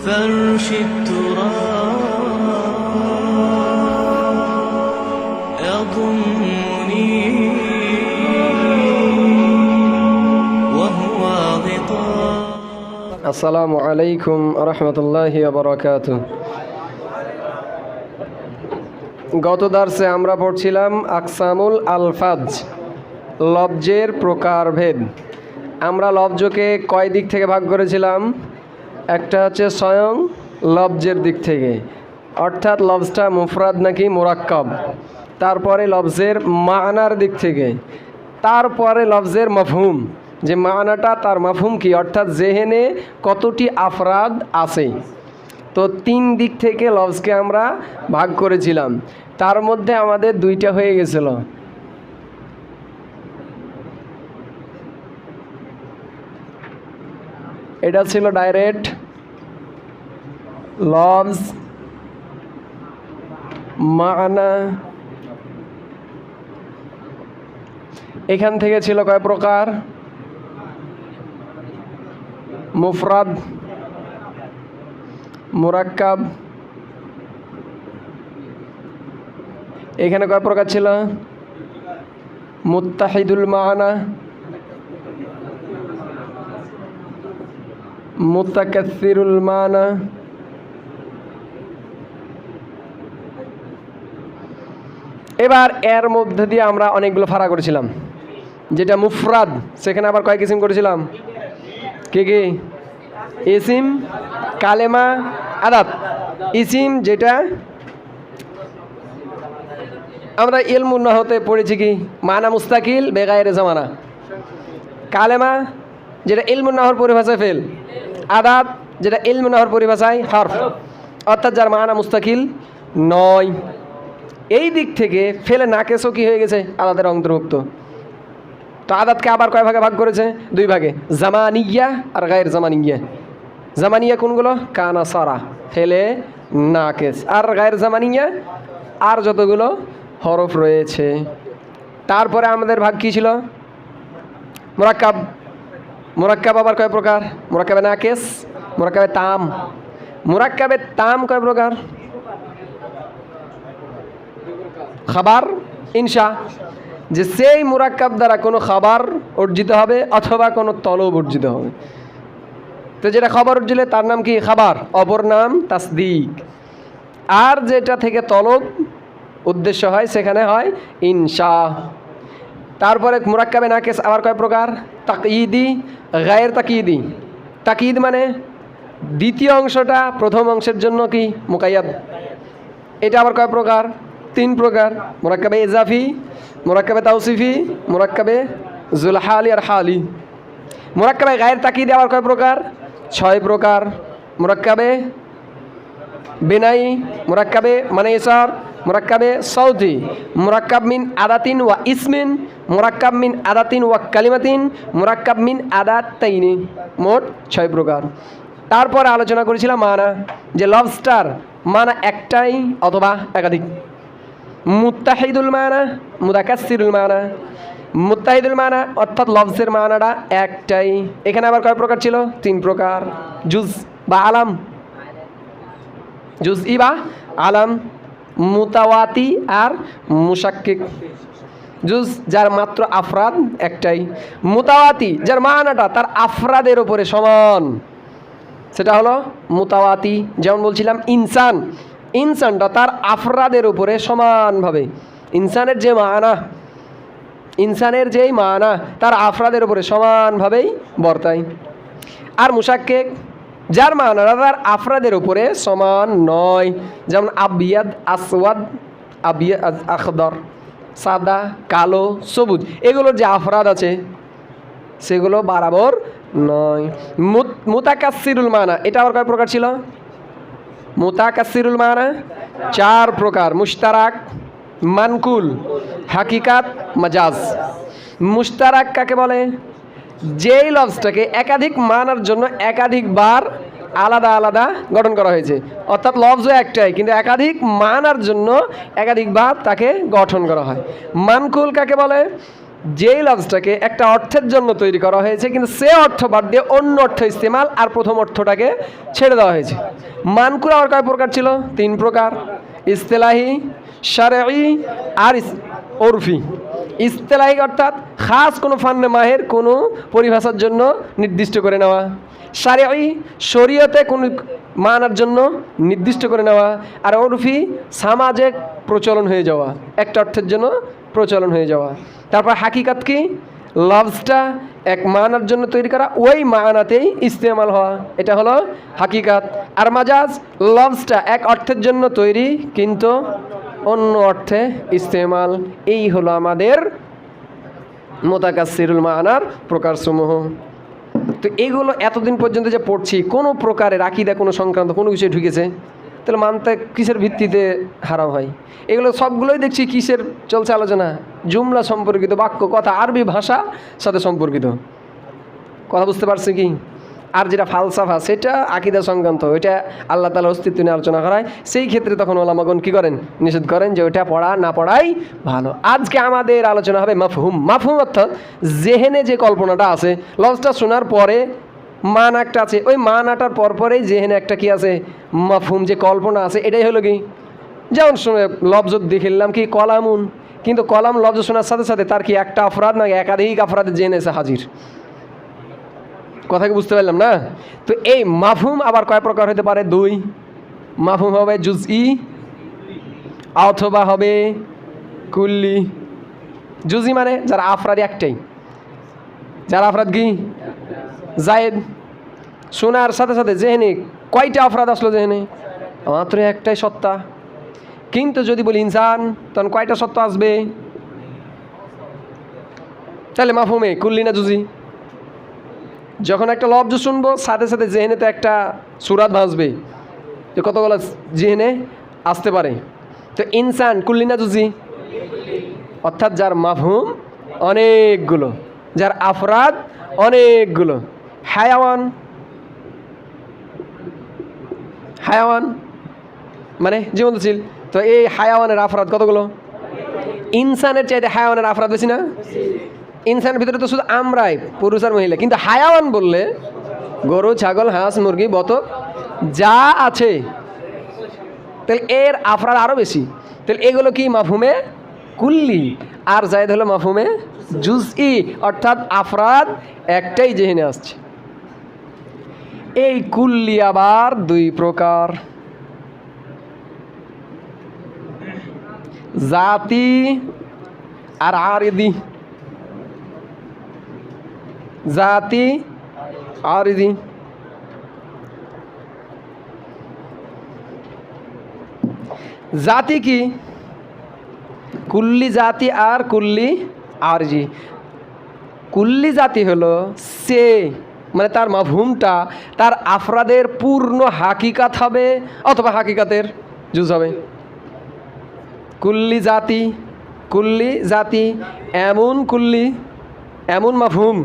فرش التراب يضمني وهو غطاء আসসালামু আলাইকুম রহমতুল্লাহ বরকাত গত দার্সে আমরা পড়ছিলাম আকসামুল আলফাজ লব্জের প্রকারভেদ আমরা লব্জকে কয় দিক থেকে ভাগ করেছিলাম একটা হচ্ছে স্বয়ং লব্জের দিক থেকে। অর্থাৎ লবজটা মুফরাদ নাকি মোরাক্কব। তারপরে লবজের মানার দিক থেকে। তারপরে লফজের মফহুম। যে মানাটা তার মফহুম কি? অর্থাৎ জেহেনে কতটি আফরাদ আছে? তো তিন দিক থেকে লফজকে আমরা ভাগ করেছিলাম। তার মধ্যে আমাদের দুইটা হয়ে গেছিল। এটা ছিল ডাইরেক্ট লফজ মানা। এখান থেকে ছিল কয় প্রকার? মুফরাদ, মুরাক্কাব। এখানে কয় প্রকার ছিল? মুত্তাহিদুল মানা। মুতাকাসিরুল মানা এবার এর মধ্যে দিয়ে আমরা অনেকগুলো ফাড়া করেছিলাম। যেটা মুফরাদ, সেখানে আবার কয় কিসিম করেছিলাম। কে কে? ইসিম, কালেমা আদাত ইসিম যেটা আমরা ইলমুন্না হতে পড়েছি কি? মানা মুস্তাকিল বেগায়ের জামানা। কালেমা যেটা ইলমুন্নাহর পরিভাষায় ফেল। আদাত যেটা ইলমুন্নাহর পরিভাষায় হরফ। অর্থাৎ যার মানা মুস্তাকিল নয়। এই দিক থেকে ফেলে নাকেশও কি হয়ে গেছে আদাতের অন্তর্ভুক্ত। তো আদাতকে আবার কয় ভাগে ভাগ করেছে? দুই ভাগে। জামানিয়া আর গায়ের জামানিয়া। জামানিয়া কোনগুলো? কানা সরা। ফেলে নাকেস আর গায়ের জামানিয়া? আর যতগুলো হরফ রয়েছে। তারপরে আমাদের ভাগ কী ছিল? মোরাক্কাব। মোরাক্কাব আবার কয় প্রকার? মোরাক্কাবে নাকেস, মোরাক্কাবে তাম। মোরাক্কাবে তাম কয় প্রকার? খাবার, ইনশা। যে সেই মুরাক্কাব দ্বারা কোনো খাবার অর্জিত হবে অথবা কোনো তলব অর্জিত হবে। তো যেটা খাবার অর্জিলে তার নাম কি? খাবার। অপর নাম তাসদিক। আর যেটা থেকে তলব উদ্দেশ্য হয়, সেখানে হয় ইনশা। তারপরে মুরাক্কাবে নাকেস আবার কয় প্রকার? তাকিদি গায়ের তাকিদি। তাকিদ মানে দ্বিতীয় অংশটা প্রথম অংশের জন্য কি? মুকাইয়াদ। এটা আবার কয় প্রকার? তিন প্রকার। মোরাক্কাবে এজাফি মোরাক্কাবে তাওসিফি, মোরাক্কাবে জুলহালি আর হালি। মোরাক্কাবে গায়ের তাকিদে আবার কয় প্রকার? ছয় প্রকার। মোরাক্কাবে বেনাই, মোরাক্কাবে মানে এসার মোরাক্কাবে সৌদি মোরাক্কাব মিন আদাতিন ওয়া ইসমিন, মোরাক্কাব মিন আদাতিন ওয়া কালিমাতিন, মোরাক্কাব মিন আদাত তাইনি মোট ছয় প্রকার। তারপর আলোচনা করেছিলাম মানা, যে লবস্টার মানা একটাই অথবা একাধিক। মুত্তাহিদুল মানা মুদাকাসিরুল মানা। মুত্তাহিদুল মানা অর্থাৎ লফজের মানাটা একটাই। এখানে আবার কয় প্রকার ছিল? তিন প্রকার। জুজ বা আলাম। জুজ ই বা আলাম। মুতাওয়াতি আর মুশাক্কিক। জুজ যার মাত্র আফরাদ একটাই। মুতাওয়াতি, যার মানাটা তার আফরাদের ওপরে সমান। সেটা হলো মুতাওয়াতি, যেমন বলছিলাম, ইনসান। ইনসানটা তার আফরাদের উপরে সমানভাবে। ইনসানের যে মানা, ইনসানের যেই মানা, তার আফরাদের উপরে সমানভাবেই বর্তায়। আর মুশাক্কেক যার মানাটা তার আফরাদের উপরে সমান নয়। যেমন আবিয়াদ, আসওয়াদ আবিয়াদ আখদর, সাদা, কালো, সবুজ। এগুলোর যে আফরাদ আছে, সেগুলো বরাবর নয়। মুত- মুতাকাসিরুল মানা, এটা আবার কয় প্রকার ছিল? মুতাকাসিরুল মানা, চার প্রকার। মুশতারাক, মানকুল, হাকিকাত, মাজাজ। মুশতারাক কাকে বলে? যেই লফজটাকে একাধিক মানার জন্য একাধিকবার আলাদা আলাদা গঠন করা হয়েছে। অর্থাৎ লফজও একটাই, কিন্তু একাধিক মানার জন্য একাধিকবার তাকে গঠন করা হয়। মানকুল কাকে বলে? যেই লফজটাকে একটা অর্থের জন্য তৈরি করা হয়েছে, কিন্তু সে অর্থ বাদ দিয়ে অন্য অর্থ ইস্তেমাল আর প্রথম অর্থটাকে ছেড়ে দেওয়া হয়েছে। মানকুল আর কয় প্রকার ছিল? তিন প্রকার, ইস্তেলাহি সারেই আর ওরফি। ইস্তেলাহি অর্থাৎ খাস কোনো ফান্নে মাহের কোনো পরিভাষার জন্য নির্দিষ্ট করে নেওয়া। সারেই শরীয়তে কোনো মানার জন্য নির্দিষ্ট করে নেওয়া। আর ওরফি সমাজে প্রচলন হয়ে যাওয়া। একটা অর্থের জন্য প্রচলন হয়ে যাওয়া। তারপর হাকিকাত কি? লভসটা এক মানার জন্য তৈরি করা। ওই মানাতেই ইস্তেমাল হওয়া। এটা হলো হাকিকাত। আর মাজাজ, লভসটা এক অর্থের জন্য তৈরি, কিন্তু অন্য অর্থে ইস্তেমাল, এই হলো আমাদের মোতাকাসিরুল মানার প্রকারসমূহ। তো এগুলো এতদিন পর্যন্ত যে পড়ছি, কোনো প্রকারের আকিদা, কোনো সংক্রান্ত কোনো বিষয়ে ঢুকেছে, তাহলে মানতে কিসের ভিত্তিতে হারাম হয়? এগুলো সবগুলোই দেখছি কিসের চলছে আলোচনা? জুমলা সম্পর্কিত বাক্য, কথা, আরবি ভাষা সাথে সম্পর্কিত। কথা বুঝতে পারছি কি? আর যেটা ফালসাফা, সেটা আকিদা সংক্রান্ত, ওইটা আল্লাহ তালা অস্তিত্ব নিয়ে আলোচনা করায়। সেই ক্ষেত্রে তখন ওলামাগন কী করেন? নিষেধ করেন যে ওইটা পড়া, না পড়াই ভালো। আজকে আমাদের আলোচনা হবে মাফহুম। মাফহুম অর্থাৎ জেহেনে যে কল্পনাটা আছে, লজটা শোনার পরে মান একটা আছে। ওই মান মানাটার পরপরেই জেহেনে একটা কি আছে? মাফহুম যে কল্পনা আছে, এটাই হলো কি? যেমন শুনে লফজ দেখলাম কি কলামুন। কিন্তু কলাম লফজ শোনার সাথে সাথে তার কি একটা অপরাধ না একাধিক অপরাধে জেনে এসে হাজির? কথা কি বুঝতে পারলাম না? তো এই মাফুম আবার কয় প্রকার হতে পারে? দুই। মাফুম হবে জুজ ই অথবা হবে কুল্লি। জুজি মানে যারা আফরাদ একটাই। যারা আফরাদ কি? জায়েদ। শোনার সাথে সাথে জেহেনে কয়টা অপরাধ আসলো জেহেনে? মাত্র একটাই সত্তা। কিন্তু যদি বলি ইনসান, তখন কয়টা সত্য আসবে? তাহলে মাফহুমে কুল্লি না জুজি যখন একটা লব্জ শুনব, সাথে সাথে জেহেনে তো একটা সুরাত ভাসবে। যে কতগুলো জেহেনে আসতে পারে। তো ইনসান কুল্লিনা জুজি? অর্থাৎ যার মাফহুম অনেকগুলো, যার আফরাদ অনেকগুলো। হায়াওয়ান হায়াওয়ান মানে জীবনশীল। তো এই হায়াওয়ানের আফরাদ কতগুলো? ইনসানের চাইতে হায়াওয়ানের আফরাদ বেশি না? ইনসানের ভিতরে তো শুধু আমরাই, পুরুষ আর মহিলা। কিন্তু হায়াওয়ান বললে, গরু, ছাগল, হাঁস, মুরগি, বতক, যা আছে, তাহলে এর আফরাদ আরও বেশি। তাহলে এগুলো কি মাফুমে কুল্লি। আর জায়দ হলো মাফুমে জুজ ই অর্থাৎ আফরাদ একটাই জেহেনে আসছে। এই কুল্লি আবার দুই প্রকার। জাতি আর আরিদি জাতি আরিদি জাতি কি? কুল্লি জাতি আর কুল্লি আরজি কুল্লি জাতি হলো সে মানে তার মাভূমটা তার আফরাদের পূর্ণ হাকিকাত হবে, অথবা হাকিকাতের জুজ হবে। কুল্লি জাতি কুল্লি জাতি, এমন কুল্লি, এমন মাফহুম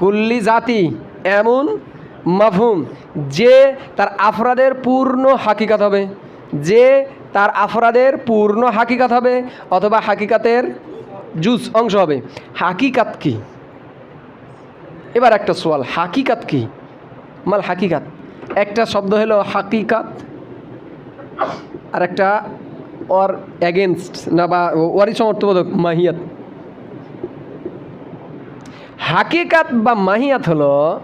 কুল্লি জাতি এমন মাফহুম যে তার আফরাদের পূর্ণ হাকিকাত হবে, যে তার আফরাদের পূর্ণ হাকিকাত হবে অথবা হাকিকাতের জুস অংশ হবে। হাকিকাত কি? এবার একটা সোয়াল হাকিকাত কি? মাল হাকিকাত। একটা শব্দ হলো হাকিকাত আর একটা অর অ্যাগেনস্ট না বা ওয়ারি সমর্থবোধক মাহিয়াত। হাকিকাত বা মাহিয়াত হলো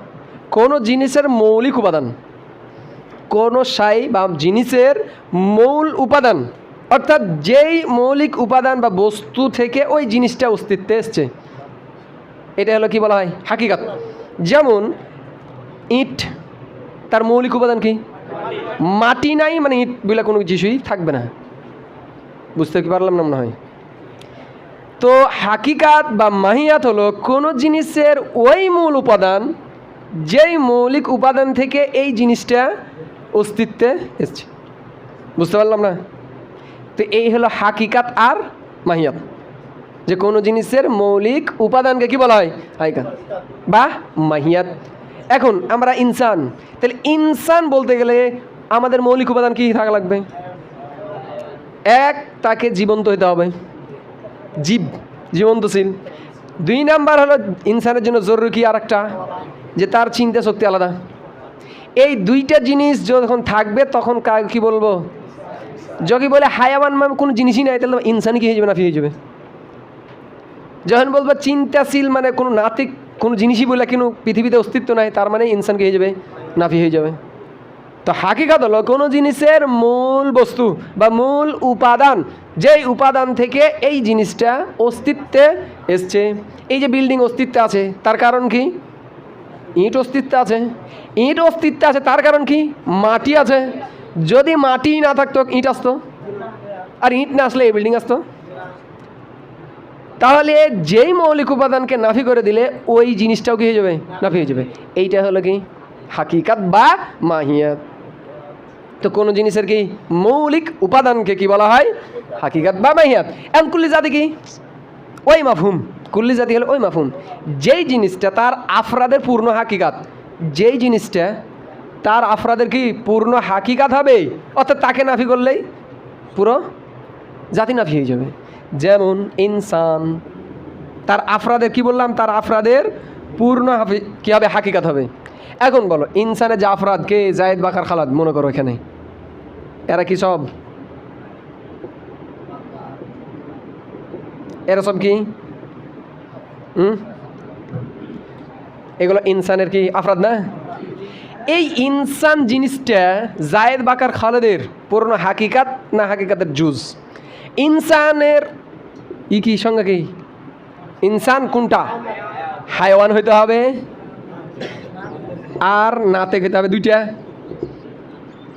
কোনো জিনিসের মৌলিক উপাদান। কোনো সাই বা জিনিসের মূল উপাদান। অর্থাৎ যেই মৌলিক উপাদান বা বস্তু থেকে ওই জিনিসটা অস্তিত্বে এসছে। এটা হলো কি বলা হয়? হাকিকাত। যেমন ইট, তার মৌলিক উপাদান কি? মাটি নাই মানে ইট বলে কোনো কিছুই থাকবে না। বুঝতে কি পারলাম না মনে হয়? তো হাকিকাত বা মাহিয়াত হলো কোনো জিনিসের ওই মূল উপাদান, যেই মৌলিক উপাদান থেকে এই জিনিসটা অস্তিত্বে এসছে। বুঝতে পারলাম না? তো এই হলো হাকিকাত আর মাহিয়াত। যে কোনো জিনিসের মৌলিক উপাদানকে কি বলা হয়? হাকিকাত বা মাহিয়াত। এখন আমরা ইনসান, তাহলে ইনসান বলতে গেলে আমাদের মৌলিক উপাদান কি থাকা লাগবে? এক, তাকে জীবন্ত হতে হবে। জীব জীবন্তশীল দুই নাম্বার হলো ইনসানের জন্য জরুরি কি আর একটা যে তার চিন্তা শক্তি আলাদা। এই দুইটা জিনিস যখন থাকবে, তখন কা- বলব? যদি বলে হায়াবান মানে কোনো জিনিসই নাই তাহলে ইনসানই কি হয়ে যাবে না হয়ে যাবে? যখন বলব, চিন্তাশীল মানে কোনো নাতিক, কোনো জিনিসই বলে কোনো পৃথিবীতে অস্তিত্ব নাই তার মানে ইনসান কি হয়ে যাবে? নাফি হয়ে যাবে। তো হাকিকাত হলো কোনো জিনিসের মূল বস্তু বা মূল উপাদান, যেই উপাদান থেকে এই জিনিসটা অস্তিত্বে এসছে। এই যে বিল্ডিং অস্তিত্বে আছে, তার কারণ কি? ইট অস্তিত্বে আছে। ইট অস্তিত্বে আছে, তার কারণ কি? মাটি আছে। যদি মাটি না থাকতো, ইট আসতো। আর ইট না আসলে এই বিল্ডিং আসতো। তাহলে যেই মৌলিক উপাদানকে নাফি করে দিলে ওই জিনিসটাও কি হয়ে যাবে? নাফি হয়ে যাবে। এইটা হলো কি? হাকিকাত বা মাহিয়াত। তো কোনো জিনিসের কি মৌলিক উপাদানকে কি বলা হয়? হাকিকাত বা মাহিয়াত। এম কুল্লি জাতি কি? ওই মাফুম কুল্লি জাতি হলো ওই মাফুম যেই জিনিসটা তার আফরাদের পূর্ণ হাকিকাত, যেই জিনিসটা তার আফরাদের কি পূর্ণ হাকিকাত হবে? অর্থাৎ তাকে নাফি করলেই পুরো জাতি নাফি হয়ে যাবে। যেমন ইনসান, তার আফরাদের কি বললাম? তার আফরাদের পূর্ণ হাফি কী হবে? হাকিকাত হবে। এখন বলো ইনসানের যে আফরাদ কে? জায়েদ বাকার খালাদ? মনে করো এখানে। এরা কি সব? এরা সব কি? হুম? এগুলো ইনসানের কি আফরাদ না? এই ইনসান জিনিসটা জায়েদ বাকার খালেদের পুরনো হাকিকাত না হাকিকাতের জুজ ইনসানের ই কি, সঙ্গে কি? ইনসান কোনটা? হায়ওয়ান হইতে হবে। আর নাতে খেতে হবে দুইটা।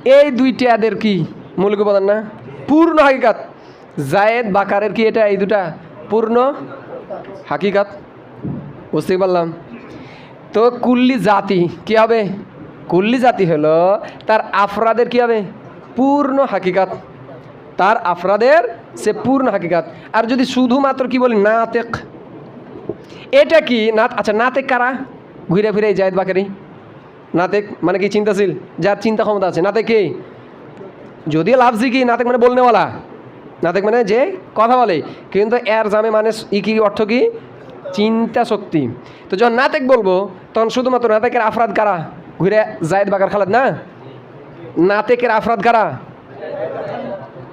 এই দুইটাদের কি মৌলিক উপাদান না? পূর্ণ হাকিকাত। জায়েদ, বাকারের কি এটা এই দুটা? পূর্ণ হাকিকাত। বুঝতে পারলাম। তো কুল্লি জাতি কি হবে? কুল্লি জাতি হলো তার আফরাদের কি হবে? পূর্ণ হাকিকাত। তার আফরাদের সে পূর্ণ হাকিকাত। আর যদি শুধুমাত্র কি বলি, নাতেক। এটা কি? না আচ্ছা নাতেক কারা? ঘুরে ফিরে জায়দ, বাকারি। নাতেক মানে কি চিন্তাশীল? যার চিন্তা ক্ষমতা আছে। নাতেক কি? যদিও লাভজি কি, নাতেক মানে বলনেওয়ালা। নাতেক মানে যে কথা বলে। কিন্তু এর জামে মানে ই কি, অর্থ কি? চিন্তা শক্তি। তো যখন নাতেক বলব, তখন শুধুমাত্র নাতেকের আফরাদ কারা? ঘুরে জায়দ বাকার খালাদ না? নাতেকের আফরাদ কারা?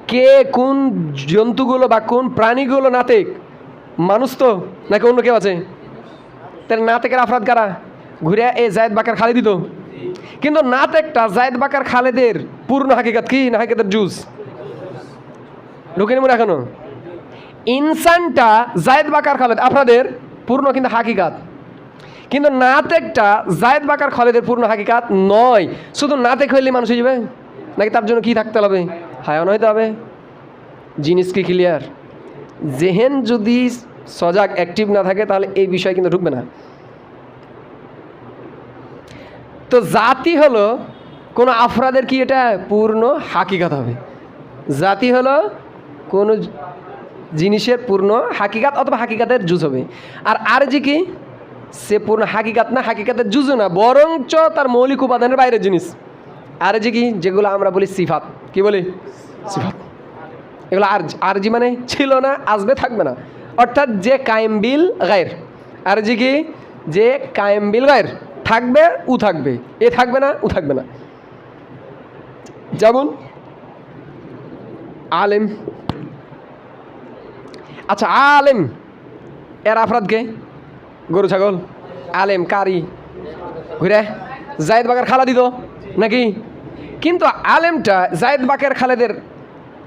কে কোন জন্তুগুলো বা কোন প্রাণীগুলো নাতেক? মানুষ তো? নাকি অন্য কেউ আছে? তাহলে নাতেকের আফরাদ কারা? ঘুরে এ জায়দ বাকার খালি দিত। কিন্তু নাত একটা জায়দ বাকার খালেদের পূর্ণ হাকিকাত কি? না হাকিকাতের জুস ঢুকে নেব এখনও? ইনসানটা জায়দ বাকার খালেদ, আপনাদের পূর্ণ কিন্তু হাকিকাত। কিন্তু নাত একটা জায়দ বাকার খালেদের পূর্ণ হাকিকাত নয়। শুধু নাতেক হইলে মানুষ হয়ে যাবে? নাকি তার জন্য কি থাকতে হবে? হায়ান হইতে হবে? জিনিস কি ক্লিয়ার জেহেন যদি সজাগ অ্যাক্টিভ না থাকে, তাহলে এই বিষয় কিন্তু ঢুকবে না। তো জাতি হলো কোনো আফরাদের কি এটা পূর্ণ? হাকিকাত হবে। জাতি হলো কোনো জিনিসের পূর্ণ হাকিকাত অথবা হাকিকাতের জুজ হবে। আর আর যে কি? সে পূর্ণ হাকিকাত না, হাকিকাতের জুজও না, বরঞ্চ তার মৌলিক উপাদানের বাইরের জিনিস। আর যে কি? যেগুলো আমরা বলি সিফাত। কি বলি? সিফাত। এগুলো আর আর জি মানে ছিল না, আসবে, থাকবে না। অর্থাৎ যে কায়েমবিল গায়ের। আর জি কি? যে কায়েমবিল গায়ের। থাকবে উ থাকবে। এ থাকবে না উ থাকবে না। যেমন আলেম। আচ্ছা আলেম এর আফরাদকে গরু ছাগল? আলেম কারি। ঘুরে জায়দ বাকের খালা দিত নাকি? কিন্তু আলেমটা জায়দ বাকের খালেদের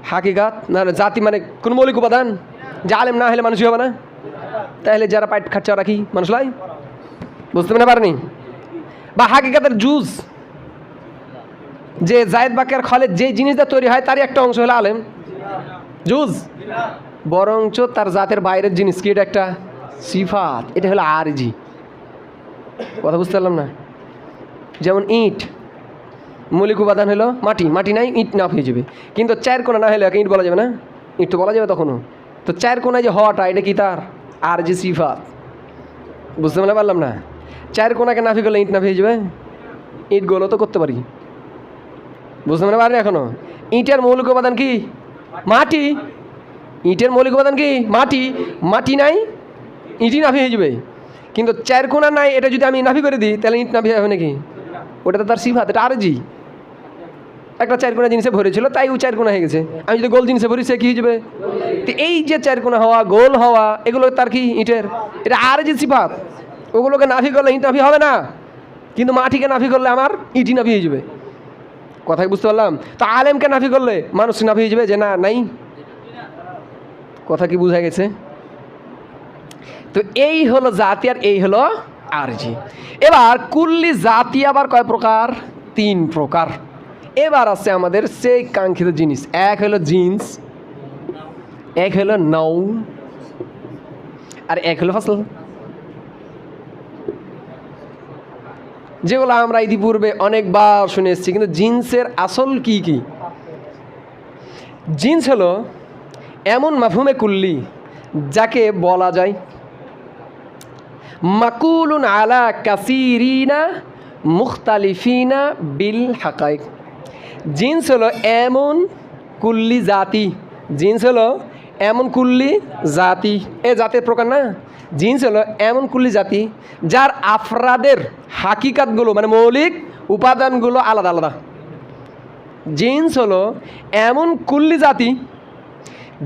হাকিকাত না না, জাতি মানে কোন মৌলিক উপাদান? যে আলেম না হলে মানুষই হবে না? তাহলে যারা পাইট খাচ্ছে ওরা কি? মানুষ লাই বুঝতে না পারেনি? বা হাকিকাতের জুজ যে জায়দ বাকের খলে যে জিনিসটা তৈরি হয়, তারই একটা অংশ হলো আলেম। জুজ বরঞ্চ তার জাতের বাইরের জিনিস কি এটা একটা? সিফাত। এটা হলো আরজি। কথা বুঝতে পারলাম না? যেমন ইট। মৌলিক উপাদান হলো মাটি। মাটি নাই, ইট না হয়ে যাবে। কিন্তু চায়ের কোনা না হলে ইট বলা যাবে না? ইট তো বলা যাবে তখনও। তো চায়ের কোনায় যে হওয়াটা, এটা কি তার? আর যে সিফাত। বুঝতে পারলাম না? চার কোনাকে নাফি করলে ইট নাফি হয়ে যাবে? ইটগুলো তো করতে পারি। বুঝতে মানে পারেন এখনও? ইটের মৌলিক উপাদান কি? মাটি। ইটের মৌলিক উপাদান কি? মাটি। মাটি নাই, ইটই নাভি হয়ে যাবে। কিন্তু চার কোনা নাই, এটা যদি আমি নাফি করে দিই, তাহলে ইট নাভি হবে নাকি? ওটা তো তার সিফাত, এটা আরজি একটা চার কোনা জিনিসে ভরেছিল তাই ও চার কোনা হয়ে গেছে। আমি যদি গোল জিনিসে ভরি, সে কি যাবে? তো এই যে চার কোনা হওয়া, গোল হওয়া, এগুলো তার কি ইটের? এটা আর যে সিফাত। ওগুলোকে নাফি করলে ইট নাভি হবে না। কিন্তু মাটিকে নাফি করলে আমার ইটি নাফি হয়ে যাবে। কথাই বুঝতে পারলাম? তো আলেমকে নাফি করলে মানুষ নাফি হয়ে যাবে? যে না, নাই। কথা কি বোঝা গেছে? তো এই হলো জাতি আর এই হলো আরজি। এবার কুল্লি জাতি আবার কয় প্রকার? তিন প্রকার। এবার আছে আমাদের সেই কাঙ্ক্ষিত জিনিস। এক হলো জিন্স, এক হলো নৌ আর এক হলো ফসল। যেগুলো আমরা ইতিপূর্বে অনেকবার শুনে এসেছি, কিন্তু জিন্সের আসল কি কি? জিন্স হলো এমন মাফহুমে কুল্লি যাকে বলা যায় মাকুলুন আলা কাসিরিনা মুখতালিফিনা বিল হাকাইক। জিন্স হলো এমন কুল্লি জাতি। জিন্স হলো এমন কুল্লি জাতি। এ জাতের প্রকার না? জিন্স হলো এমন কুল্লি জাতি যার আফরাদের হাকিকাতগুলো মানে মৌলিক উপাদানগুলো আলাদা আলাদা। জিন্স হলো এমন কুল্লি জাতি,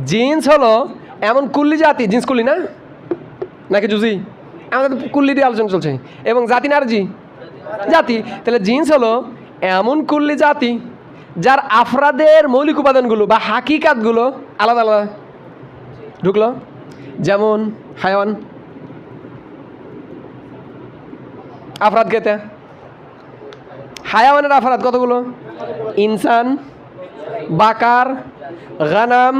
জিন্স হলো এমন কুল্লি জাতি, জিন্স কুল্লি না? নাকি জুজি? আমাদের কুল্লি দিয়ে আলোচনা চলছে। এবং জাতি না জি? জাতি। তাহলে জিন্স হলো এমন কুল্লি জাতি যার আফরাদের মৌলিক উপাদানগুলো বা হাকিকাতগুলো আলাদা আলাদা। ঢুকলো? যেমন হায়াওয়ান আফরাদ কেতে হায়াওয়ানের আফরাদ কতগুলো? ইনসান, বাকার, গানাম,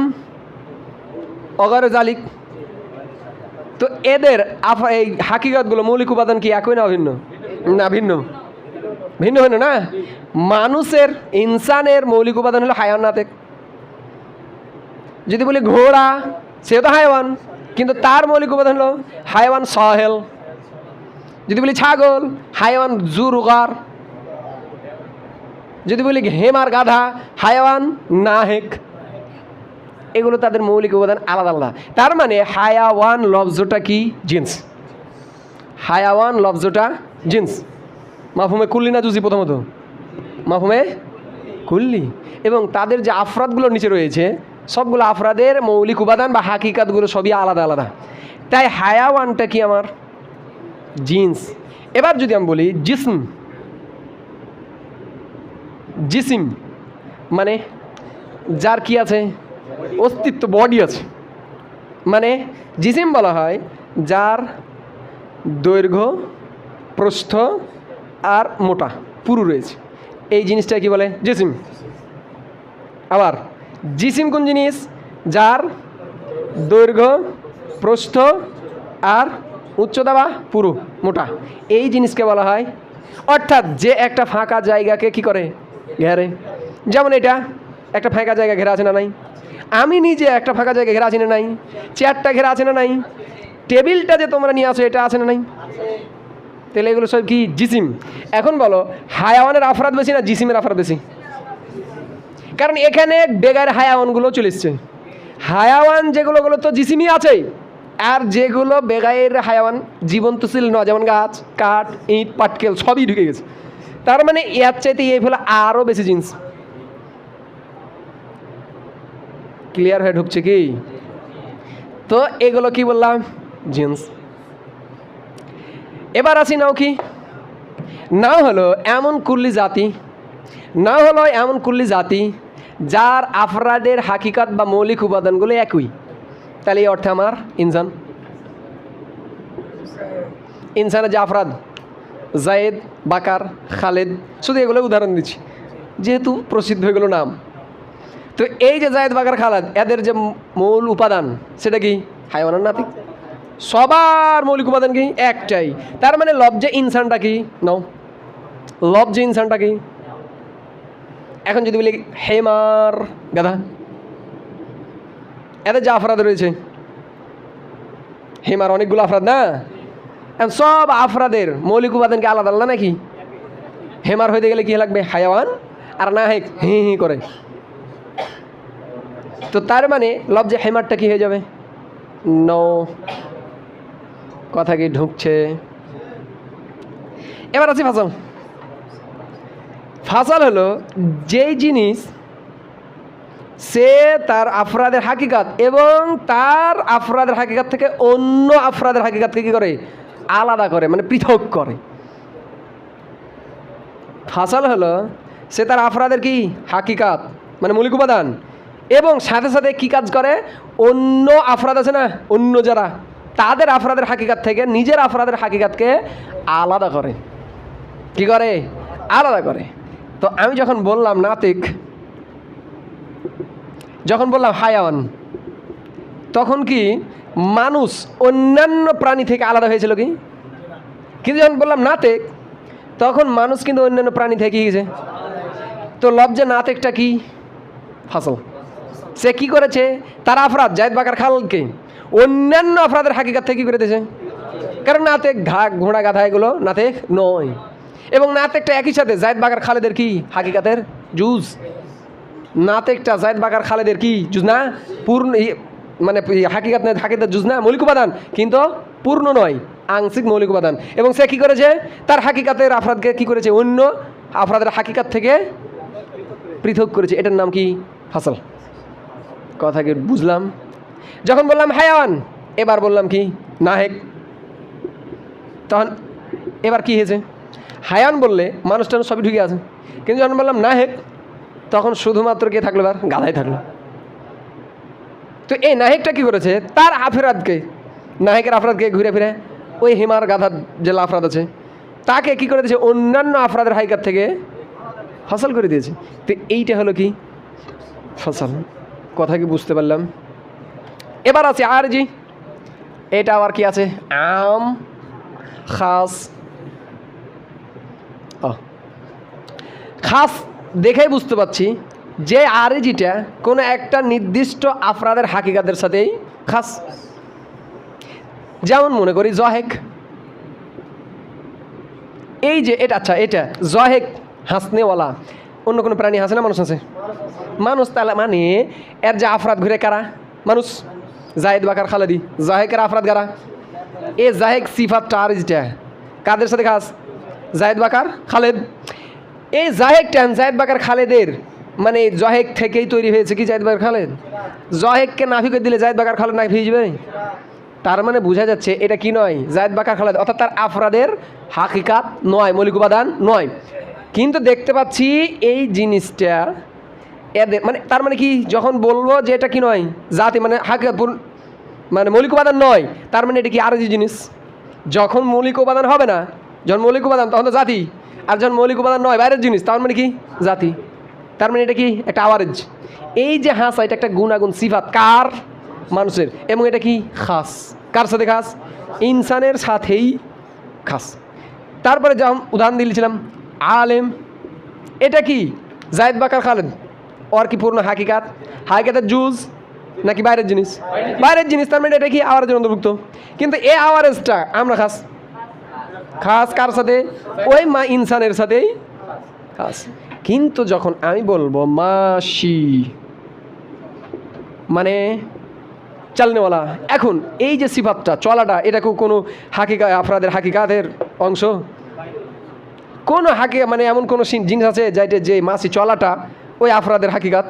অগর জালিক। তো এদের এই হাকিগতগুলো মৌলিক উপাদান কি একই না অভিন্ন না, ভিন্ন। ভিন্ন ভিন্ন না? মানুষের, ইনসানের মৌলিক উপাদান হলো হায়ানাতেক যদি বলি ঘোড়া সে তো হায়াওয়ান, কিন্তু তার মৌলিক উপাদান হলো হায়াওয়ান সহেল। যদি বলি ছাগল, হায়াওয়ান জুরুগার। যদি বলি হেমার গাধা, হায়াওয়ান নাহেক। এগুলো তাদের মৌলিক উপাদান আলাদা আলাদা। তার মানে হায়াওয়ান লফজটা কি? জিন্স। হায়াওয়ান লফজটা জিন্স। মাফুমে কুল্লি না জুজি প্রথমত? মাফুমে কুল্লি। এবং তাদের যে আফরাদগুলোর নিচে রয়েছে, সবগুলো আফরাদের মৌলিক উপাদান বা হাকিকাতগুলো সবই আলাদা আলাদা। তাই হায়াওয়ানটা কি আমার? জিন্স। এবার যদি আমি বলি জিসম। জিসিম মানে যার কি আছে? অস্তিত্ব বডি আছে। মানে জিসিম বলা হয় যার দৈর্ঘ্য, প্রস্থ আর মোটা, পুরু রয়েছে। এই জিনিসটা কি বলে? জিসিম। আবার জিসিম কোন জিনিস? যার দৈর্ঘ্য, প্রস্থ আর উচ্চতা বা পুরু, মোটা। এই জিনিসকে বলা হয়, অর্থাৎ যে একটা ফাঁকা জায়গাকে কি করে? ঘেরে। যেমন এটা, একটা ফাঁকা জায়গা ঘেরা আছে না নাই? আমি নিজে একটা ফাঁকা জায়গা ঘেরা আছে না নাই? চেয়ারটা ঘেরা আছে না নাই? টেবিলটা যে তোমরা নিয়ে আসো, এটা আছে না নাই? তাহলে এগুলো সব কি? জিসিম। এখন বলো, হায়াওয়ানের আফরাদ বেশি না জিসিমের আফরাদ বেশি? কারণ এখানে বেগার হায়াওয়ানগুলো চলে এসছে। হায়াওয়ান যেগুলোগুলো তো জিসিমই আছে। আর যেগুলো বেগায়ের হায়াওয়ান জীবন্ত ছিল না, যেমন গাছ, কাঠ, ইট, পাটকেল, সবই ঢুকে গেছে। তার মানে এর চাইতে এই ফলে আরও বেশি জিন্স। ক্লিয়ার হয়ে ঢুকছে কি? তো এগুলো কি বললাম? জিন্স। এবার আসি নাও কি? নাও হলো এমন কুল্লি জাতি নাও হলো এমন কুল্লি জাতি, যার আফরাদের হাকিকাত বা মৌলিক উপাদানগুলো একই। তাহলে এই অর্থে আমার ইনসান ইনসানের যে আফরাদ জায়েদ বাকার খালেদ শুধু এগুলো উদাহরণ দিচ্ছি। যেহেতু প্রসিদ্ধ হয়ে গেল নাম। তো এই যে জায়েদ বাকার খালেদ এদের যে মূল উপাদান, সেটা কি? হাইওয়ানের নাতিক সবার মৌলিক উপাদান কি? একটাই। তার মানে লব্জে ইনসানটা কি? নাও। লব্জে ইনসানটা কি? এখন যদি বলি, হেমার গাধা। এদের যা আফরাদ রয়েছে। হেমার অনেকগুলো আফরাদ না? সব আফরাদের মৌলিক উপাদানকে আলাদা আলাদা নাকি? হেমার হইতে গেলে কি লাগবে? হায়াওয়ান? আর না হেক হি হি করে। তো তার মানে লব্জে হেমারটা কি হয়ে যাবে? ন কথা কি ঢুকছে? এবার আছে ফাসাল। ফাসাল হলো যেই জিনিস সে তার আফরাদের হাকিকাত এবং তার আফরাদের হাকিকাত থেকে অন্য আফরাদের হাকিকাতকে কী করে? আলাদা করে মানে পৃথক করে। ফাসাল হলো, সে তার আফরাদের কি? হাকিকাত মানে মৌলিক উপাদান। এবং সাথে সাথে কি কাজ করে? অন্য আফরাদ আছে না? অন্য যারা, তাদের আফরাদের হাকিকাত থেকে, নিজের আফরাদের হাকিকাতকে আলাদা করে। কি করে? আলাদা করে। তো আমি যখন বললাম নাতিক যখন বললাম, হায়াওয়ান। তখন কি মানুষ অন্যান্য প্রাণী থেকে আলাদা হয়েছিল কি? কিন্তু যখন বললাম, নাতেক, তখন মানুষ কিন্তু অন্যান্য প্রাণী থেকে গেছে তো লব্জে নাতেকটা কি? ফাসল সে কি করেছে? তার আফরাদ, জায়দ বাকার খালকে অন্যান্য আফরাদের হাকিকাত থেকে কি করে দিয়েছে? কারণ নাতেক ঘা, ঘোড়া, গাধা, এগুলো নাতেক নয়। এবং নাতেকটা একই সাথে জায়দ বাকার খালেদের কি? হাকিকাতের জুজ। নাতেকটা জায়দ বাকার খালেদের কি জুজ না? পূর্ণ মানে হাকিকাত নয় হাকিকাত জুজ না? মৌলিক উপাদান, কিন্তু পূর্ণ নয়, আংশিক মৌলিক উপাদান। এবং সে কী করেছে? তার হাকিকাতের আফরাদকে কি করেছে? অন্য আফরাদের হাকিকাত থেকে পৃথক করেছে। এটার নাম কি? ফাসল। কথা কি বুঝলাম? যখন বললাম হায়ান এবার বললাম কি? নাহেক। তখন এবার কি হয়েছে? হায়ান বললে মানুষটা সবই ঢুকে আছে। কিন্তু যখন বললাম নাহেক তখন শুধুমাত্র কে থাকল এবার? গাধাই থাকল। তো এই নাহেকটা কি করেছে? তার আফরাদকে নাহেকের আফরাদকে ঘুরে ফিরে ওই হিমার গাধার যে আফরাদ আছে, তাকে কি করে দিয়েছে? অন্যান্য আফরাদের হাইকার থেকে ফসল করে দিয়েছে। তো এইটা হলো কি? ফসল। কথা কি বুঝতে পারলাম? এবার আছে আর জি এটা আবার কি আছে? আম, খাস। খাস দেখেই বুঝতে পারছি যে আরজিটা কোনো একটা নির্দিষ্ট আফরাদের হাকিকাতের সাথেই খাস। যেমন মনে করি জহেক। এই যে এটা আচ্ছা এটা, জহেক হাসনেওয়ালা। অন্য কোনো প্রাণী হাসে না, মানুষ আছে মানুষ তাহলে মানে এর যে আফরাদ ঘুরে কারা? মানুষ? জাহেদ বাকার খালেদি। জাহেকের আফরাদ কারা? এ জাহেক সিফাতটা আর যেটা কাদের সাথে খাস? জাহেদ বাকার খালেদ। এই জাহেক ট্যান জাহেদ বাকার খালেদের মানে জহেক থেকেই তৈরি হয়েছে কি জাহেদ বাকার খালেদ? জহেককে নাফিকে দিলে জাহেদ বাকার খালেদ নাফি হয়ে যাবে তার মানে বোঝা যাচ্ছে এটা কি নয়? জায়দ বাকার খালেদ, অর্থাৎ তার আফরাদের হাকিকাত নয়, মৌলিক উপাদান নয়। কিন্তু দেখতে পাচ্ছি এই জিনিসটা এদের মানে তার মানে কি? যখন বলব যে এটা কি নয়? জাতি মানে হাকিকাত মানে মৌলিক উপাদান নয়, তার মানে এটা কি আরজি জিনিস? যখন মৌলিক উপাদান হবে না, যখন মৌলিক উপাদান, তখন তো জাতি। আর যখন মৌলিক উপাদান নয়, বাইরের জিনিস, তার মানে কি? জাতি। তার মানে এটা কি? একটা আওয়ারেজ এই যে হাসা, এটা একটা গুণাগুণ সিফাত। কার? মানুষের। এবং এটা কি? খাস। কার সাথে খাস? ইনসানের সাথেই খাস। তারপরে যেমন উদাহরণ দিয়েছিলাম, আলেম। এটা কি? জায়দ বাকার খালেদ। ওর কি পূর্ণ হাকিকাত? হাকিকাতের জুজ নাকি বাইরের জিনিস? বাইরের জিনিস। তার মানে এটা কি? আওয়ারেজের অন্তর্ভুক্ত। কিন্তু এ আওয়ারেজটা আমরা খাস। খাস কার সাথে? ওই মা ইনসানের সাথেই খাস। কিন্তু যখন আমি বলব, মাসি মানে চালনেওয়ালা, এখন এই যে সিফাতটা, চলাটা, এটা কোনো হাকিকা আফরাদের হাকিকাতের অংশ? কোনো হাকি মানে এমন কোনো জিনিস আছে যেটা যে মাসি চলাটা ওই আফরাদের হাকিকাত?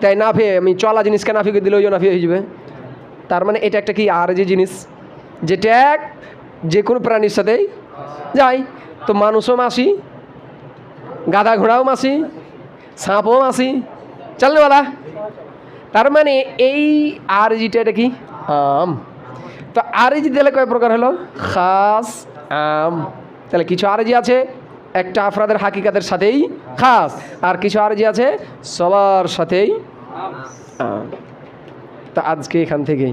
তাই না ফে আমি চলা জিনিসকে না ফিকে দিলে ওই না ফিয়ে হয়ে যাবে। তার মানে এটা একটা কি আর যে জিনিস? যেটা যে কোনো প্রাণীর সাথেই যাই। তো মানুষও মাসি, গাধা ঘোড়াও মাসি, সাপও মাসি চালনেওয়ালা তার মানে এই আর আরজিটা এটা কি? আম। তো আরজি তাহলে কয় প্রকার হলো? খাস, আম। তাহলে কিছু আর আরজি আছে, একটা আফরাদের হাকিকাতের সাথেই খাস। আর কিছু আর আরজি আছে, সবার সাথেই আম। তা আজকে এখান থেকেই।